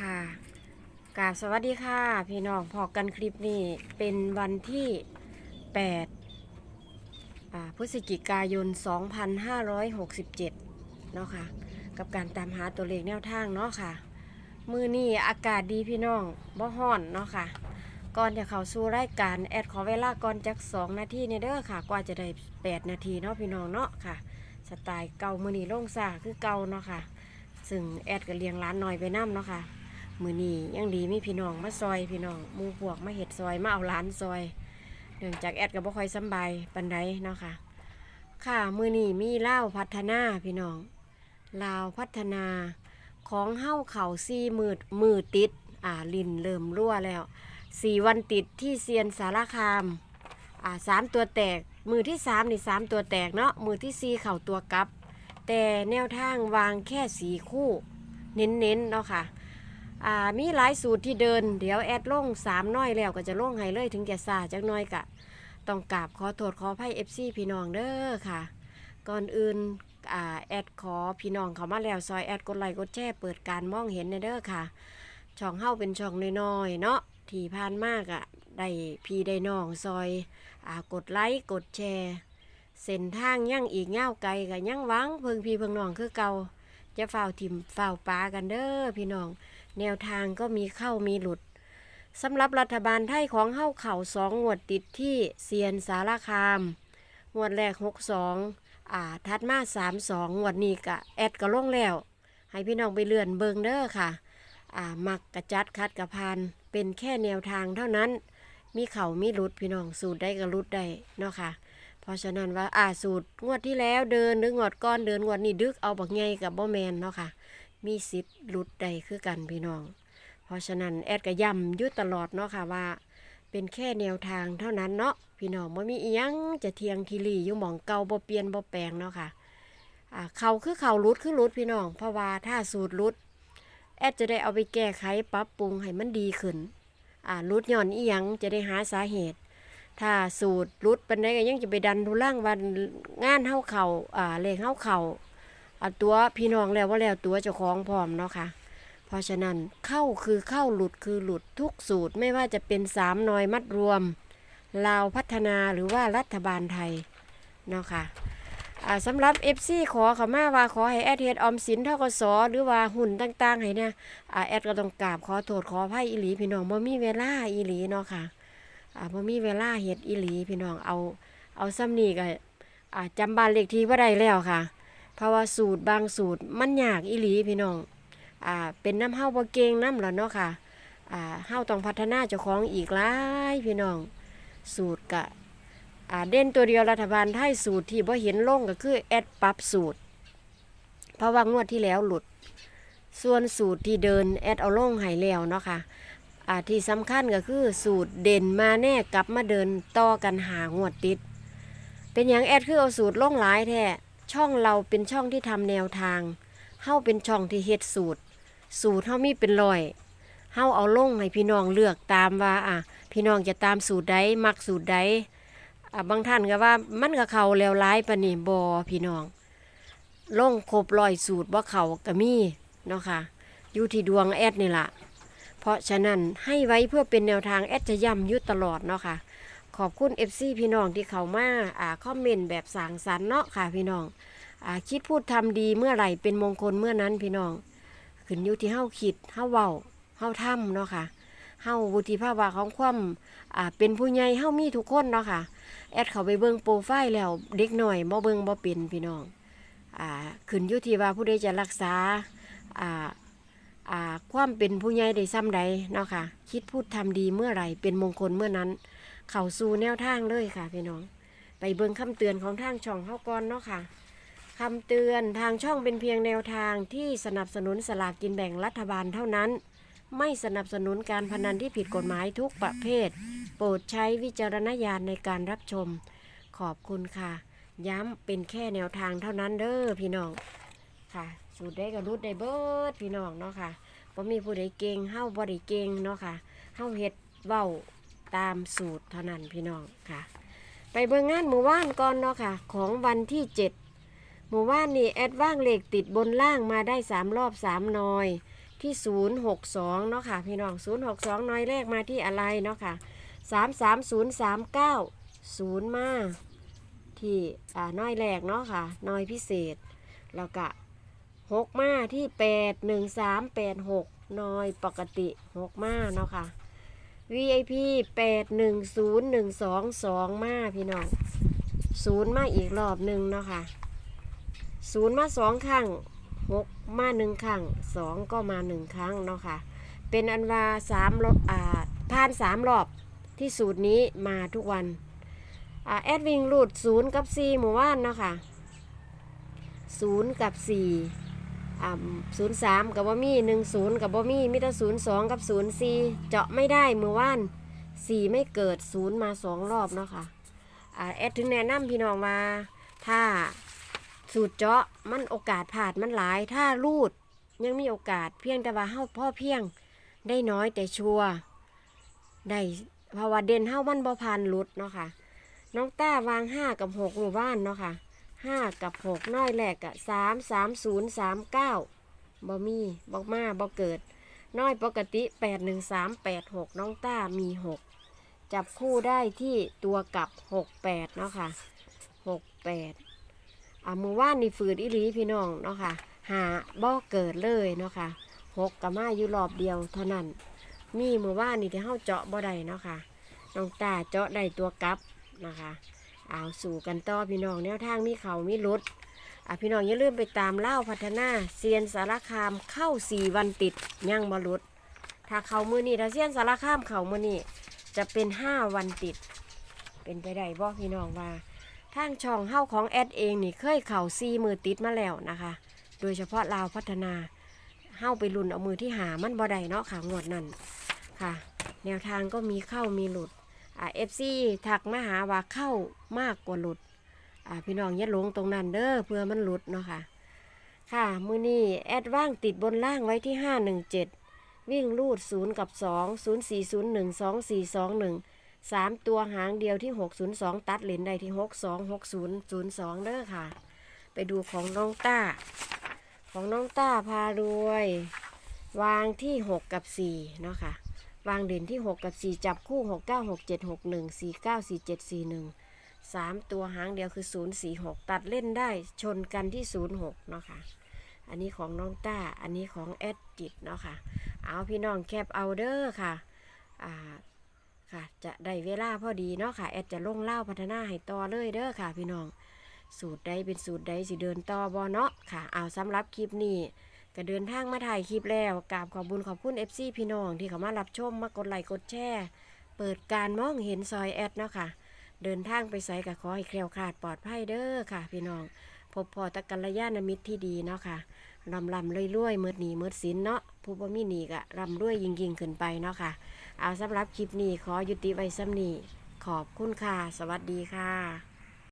ค่ะกราบสวัสดีค่ะ พี่น้องพอกันคลิปนี้เป็นวันที่ 8 พฤศจิกายน 2567 เนาะค่ะ กับการตามหาตัวเลขแนวทางเนาะค่ะ มือนี้อากาศดีพี่น้องบ่ฮ้อนเนาะค่ะ ก่อนจะเข้าสู่รายการแอดขอเวลาก่อนจัก 2 นาทีเนี่เด้อค่ะ กว่าจะได้ 8 นาทีเนาะพี่น้องเนาะค่ะ สไตล์เก่ามือนี้ลงซาคือเก่าเนาะค่ะ ซึ่งแอดก็เลี้ยงร้านหน่อยไปน้ำเนาะค่ะ มือนี้ยังดีมีพี่น้องมาซอยพี่น้องมูพวกมาเห็ดซอยมาเอาร้านซอยเนื่องจากแอดก็บ่ค่อยสบายปันใดเนาะค่ะ ค่ะมือนี้มีเล่าพัฒนาพี่น้องลาวพัฒนาของเฮ้าเข่าซีมืดมือติดอ่าลินเริ่มรั่วแล้วสี่วันติดที่เซียนสารคามอ่าสามตัวแตก มือที่สามนี่สามตัวแตกเนาะมือที่สี่เข่าตัวกลับ แต่แนวทางวางแค่สีคู่ เน้นๆเนาะค่ะ อ่ามีหลายสูตรที่เดิน เดี๋ยวแอดลงสามน้อยแล้วก็จะลงให้เลยถึงแก่ซาจักน้อยกะ ต้องกราบขอโทษขออภัยเอฟซีพี่น้องเด้อค่ะ ก่อนอื่นอ่าแอดขอพี่น้องเขามาแล้วซอยแอดกดไลค์กดแชร์เปิดการมองเห็นในเด้อค่ะ ช่องเฮาเป็นช่องน้อยๆเนาะที่ผ่านมากอะได้พี่ได้น้องซอยอ่ากดไลค์กดแชร์เส้นทางยังอีกเง่าไกลกับยังวังเพิงพี่เพิงน้องคือเก่าจะเฝ้าทิมเฝ้าปลากันเด้อพี่น้อง แนวทางก็มีเข้ามีหลุดสำหรับรัฐบาลไทยของเฮ้าเข่าสองงวดติดที่เซียนสารคามงวดแรกหกสองอ่าทัดมาสามสองงวดนี้กะแอดก็ลงแล้ว ให้พี่น้องไปเลื่อนเบิงเด้อค่ะอ่ามักกระจัดคัดกระพานเป็นแค่แนวทางเท่านั้น มีเข่ามีหลุดพี่น้องสูตรได้ก็หลุดได้เนาะค่ะเพราะฉะนั้นว่าอ่าสูตรงวดที่แล้วเดินหรืองวดก้อนเดินงวดนี้ดึกเอาบักไงกับบ่แมนเนาะค่ะ มีสิทธิ์หลุดได้คือกันพี่น้อง เพราะฉะนั้นแอดก็ย้ำยุตลอดเนาะค่ะว่า เป็นแค่แนวทางเท่านั้นเนาะพี่น้องบ่มีอียังจะเทียงทีลีอยู่หมองเก่าบ่เปลี่ยนบ่แปลงเนาะค่ะเขาคือเขาหลุดคือหลุดพี่น้อง เพราะว่าถ้าสูตรหลุด แอดจะได้เอาไปแก้ไขปรับปรุงให้มันดีขึ้นรุดย่อนอียังจะได้หาสาเหตุ ถ้าสูตรรุดปันไดก็ยังจะไปดันทุล่างวันงานเฮาเข่าอ่าเลขเฮาเข่า อาตัวพี่น้องแล้วว่าแล้วตัวเจ้าของพร้อมเนาะค่ะ เพราะฉะนั้นเข้าคือเข้าหลุดคือหลุดทุกสูตรไม่ว่าจะเป็นสามนอยมัดรวมลาวพัฒนาหรือว่ารัฐบาลไทยเนาะค่ะอ่าสำหรับ FC ขอขมาว่าขอให้แอดเฮดออมสินเท่ากับสหรือว่าหุ่นต่างๆให้เนี่ยแอดก็ต้องกราบขอโทษขออภัยอีหลีพี่น้องบ่มีเวลาอีหลีเนาะค่ะอ่าบ่มีเวลาเฮ็ดอีหลีพี่น้องเอาเอาซ้ำนี่ก็จำบ้านเลขที่บ่ได้แล้วค่ะ เพราะว่าสูตรบางสูตรมันยากอีหลีพี่น้องอ่าเป็นน้ำเฮาบ่เก่งน้ำแล้วเนาะค่ะอ่าเฮาต้องพัฒนาเจ้าของอีกหลายพี่น้อง สูตรกะอ่าเด่นตัวเดียวรัฐบาลไทยสูตรที่บ่เห็นลงก็คือแอดปรับสูตร เพราะว่างวดที่แล้วหลุด ส่วนสูตรที่เดินแอดเอาลงให้แล้วเนาะค่ะอ่าที่สำคัญก็คือสูตรเด่นมาแน่กลับมาเดินต่อกันหางวดติด เป็นอย่างแอดคือเอาสูตรลงหลายแท้ ช่องเราเป็นช่องที่ทำแนวทางเฮาเป็นช่องที่เฮ็ดสูตร สูตรเฮามีเป็นร้อยเฮาเอาลงให้พี่น้องเลือกตามว่าอะพี่น้องจะตามสูตรใดมักสูตรใดอ่าบางท่านก็ว่ามันก็เขาแล้วร้ายปานนี่บอพี่น้องลงครบรอยสูตรว่าเขาก็มีเนาะค่ะ อยู่ที่ดวงแอดนี่ละเพราะฉะนั้นให้ไว้เพื่อเป็นแนวทางแอดจะย้ำยุตลอดเนาะค่ะ ขอบคุณ FC พี่น้องที่เขามาอ่าคอมเมนต์แบบสางสรรค์เนาะค่ะพี่น้องอ่าคิดพูดทำดีเมื่อไหร่เป็นมงคลเมื่อนั้นพี่น้อง ขึ้นอยู่ที่เฮาคิดเฮาเว้าเฮาทำเนาะค่ะเฮาวุฒิภาวะของความอ่าเป็นผู้ใหญ่เฮามีทุกคนเนาะค่ะ แอดเขาไปเบิ่งโปรไฟล์แล้วเด็กหน่อยบ่เบิ่งบ่เป็นพี่น้องอ่าขึ้นอยู่ที่ว่าผู้ใดจะรักษาอ่าอ่าความเป็นผู้ใหญ่ได้ซ้ำใดเนาะค่ะ คิดพูดทำดีเมื่อไหร่เป็นมงคลเมื่อนั้น เข้าสู่แนวทางเลยค่ะพี่น้อง ไปเบิ่งคำเตือนของทางช่องเฮาก่อนเนาะค่ะคำเตือนทางช่องเป็นเพียงแนวทางที่สนับสนุนสลากกินแบ่งรัฐบาลเท่านั้น ไม่สนับสนุนการพนันที่ผิดกฎหมายทุกประเภท โปรดใช้วิจารณญาณในการรับชม ขอบคุณค่ะ ย้ำเป็นแค่แนวทางเท่านั้นเด้อพี่น้องค่ะ สูตรได้กับรุดได้เบิดพี่น้องเนาะค่ะบ่มีผู้ใดเก่งเฮาบ่ได้เก่งเนาะค่ะเฮาเฮ็ดเว้า ตามสูตรเท่านั้นพี่น้องค่ะ ไปเบิ่งงานหมู่บ้านก่อนเนาะค่ะ ของวันที่ 7 หมู่บ้านนี่แอดว่างเลขติดบนล่างมาได้ 3 รอบ3หนอยที่ 062 เนาะค่ะ พี่น้อง 062 น้อยแรกมาที่อะไรเนาะค่ะ 33039 0มาที่อ่าน้อยแรกเนาะค่ะ น้อยพิเศษ แล้วก็6มาที่81386น้อยปกติ6มาเนาะค่ะ VIP 810122มาพี่น้องศูนย์มาอีกรอบหนึ่งเนาะค่ะศูนย์มาสองครั้งหกมาหนึ่งครั้งสองก็มาหนึ่งครั้งเนาะค่ะเป็นอันว่าสามรอบอ่าผ่านสามรอบที่สูตรนี้มาทุกวันอ่าแอดวิงรูดศูนย์กับสี่หมู่บ้านเนาะค่ะศูนย์กับสี่ ศูนย์สามกับบ่มีหนึ่งศูนย์กับบ่มีมิตรศูนย์สองกับศูนย์สี่เจาะไม่ได้เมื่อวานสี่ไม่เกิดศูนย์มาสองรอบเนาะค่ะอ่าแอดถึงแนะนำพี่น้องว่าถ้าสูตรเจาะมันโอกาสผ่านมันหลาย ถ้ารูดยังมีโอกาสเพียงแต่ว่าเฮาพ่อเพียงได้น้อยแต่ชัวร์ได้เพราว่าเด่นเฮามันบ่ผ่านหลุดเนาะค่ะ น้องต้าวางห้ากับหกหมู่บ้านเนาะค่ะ ห้ากับหกน้อยแรกอะสามสามศูนย์สามเก้าบ่มีบ่มาบ่เกิด น้อยปกติแปดหนึ่งสามแปดหกน้องต้ามีหกจับคู่ได้ที่ตัวกับ68เนาะค่ะ68อ่ามือว่านนี่ฝืดอีหลีพี่น้องเนาะค่ะหาบ่เกิดเลยเนาะค่ะหกกับมาอยู่รอบเดียวเท่านั้น มีมือว่านนี่ที่เฮาเจาะบ่ได้เนาะค่ะน้องตาเจาะได้ตัวกับนะคะ เอาสู่กันต่อพี่น้องแนวทางมีเขามีรุดอะพี่น้องอย่าลืมไปตามเล่าพัฒนาเซียนสารคามเข้าสี่วันติดยังบรุดถ้าเขามือนี่ถ้าเซียนสารคามเขามือนี่จะเป็น5วันติด เป็นไปได้บ่พี่น้องว่าทางช่องเฮ้าของแอดเองนี่เคยเข่าซีมือติดมาแล้วนะคะ โดยเฉพาะลาวพัฒนาเฮ้าไปลุ่นเอามือที่หามันบ่ได้เนาะค่ะงวดนั่นค่ะ แนวทางก็มีเข้ามีหลุด เอฟซีถักมาหาว่าเข้ามากกว่าหลุดพี่น้องอย่าหลงตรงนั้นเด้อเพื่อมันหลุดเนาะค่ะ ค่ะ มือนี้แอดว่างติดบนล่างไว้ที่ 517 วิ่งลูด 0 กับ 2 0 4 0 1 2 4 2 1 3 ตัวหางเดียวที่ 602 ตัดเลนได้ที่ 62 60 02 เด้อค่ะ ไปดูของน้องต้า ของน้องต้าพารวย วางที่ 6 กับ 4 เนาะค่ะ วางเด่นที่ 6 กับ 4 จับคู่ 6 9 6 7 6 1 4 9 4 7 4 1 3 ตัวหางเดียวคือ 0 4 6 ตัดเล่นได้ชนกันที่ 0 6 เนาะค่ะ อันนี้ของน้องต้า อันนี้ของแอดจิตเนาะค่ะ เอาพี่น้องแคปเอาเด้อค่ะ อ่า ค่ะ จะได้เวลาพอดีเนาะค่ะ แอดจะลงเล่าพัฒนาให้ต่อเลยเด้อค่ะ พี่น้อง สูตรใดเป็นสูตรใดสิเดินต่อบอเนาะค่ะ เอาสำหรับคลิปนี้ ก็เดินทางมาถ่ายคลิปแล้วกราบขอบบุญขอบคุณ FC พี่น้องที่เขามารับชมมากดไลค์กดแชร์เปิดการมองเห็นซอยแอดเนาะค่ะ เดินทางไปใส่กับขอให้แคล้วคลาดปลอดภัยเด้อค่ะ พี่น้อง พบพอตะกัลยาณมิตรที่ดีเนาะค่ะลำลำรวยๆเมืดหนีเมืดสินเนาะผู้บ่มีหนีกะลำรวยยิงยิงขึ้นไปเนาะค่ะ เอาสำหรับคลิปนี้ขอยุติไว้ซ้ำนี้ขอบคุณค่ะ สวัสดีค่ะ